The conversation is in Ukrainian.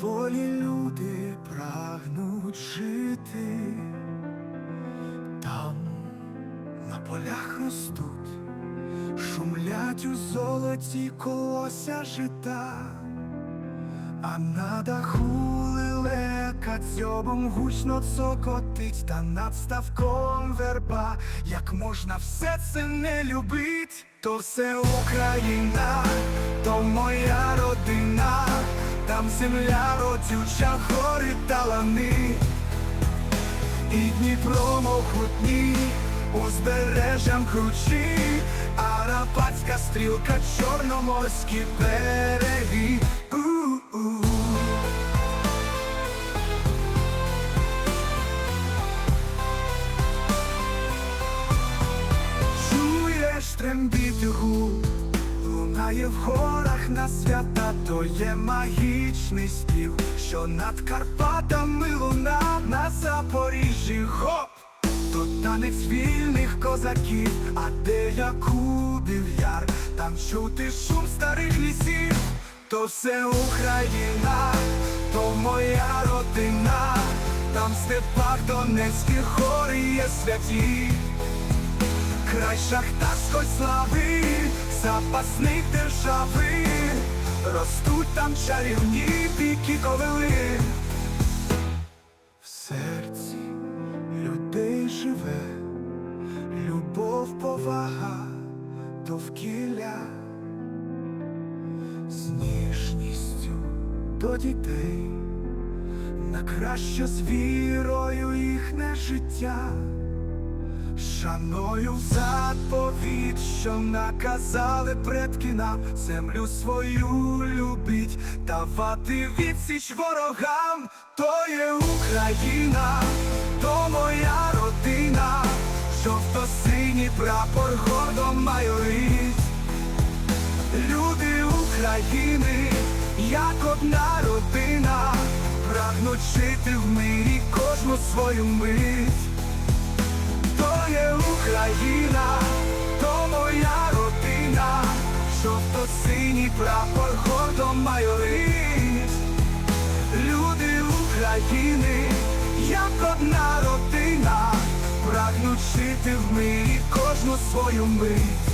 волі люди прагнуть жити, там на полях ростуть, шумлять у золоті колося жита, а на даху лелека дзьобом гучно цокотить, та над ставком верба, як можна все це не любить, то все Україна, то моя родина, там земля родюча, гори та лани, і Дніпро могутній, узбережжям кручі, Арабатська стрілка, чорноморські береги. Чуєш трембіти гул, лунає в горах на свята, то є магічний спів, що над Карпатами луна на Запоріжжі. Гоп, то танець вільних козаків, а де Якубів яр, там чути шум старих лісів, то все Україна, то моя родина, там в степах Донецьких гори є святі. Край шахтарської слави, запасник держави, ростуть там чарівні піки ковили. В серці людей живе, любов, повага, довкілля, з ніжністю до дітей, на краще з вірою їхнє життя. Шаною заповідь, що наказали предки нам землю свою любить, давати відсіч ворогам, то є Україна, то моя родина, жовто-синій прапор гордо майорить. Люди України, як одна родина, прагнуть жити в мирі кожну свою мить. То Україна, то моя родина, жовто-синій прапор ходом майорить. Люди України, як одна родина, прагнуть жити в мирі кожну свою мить.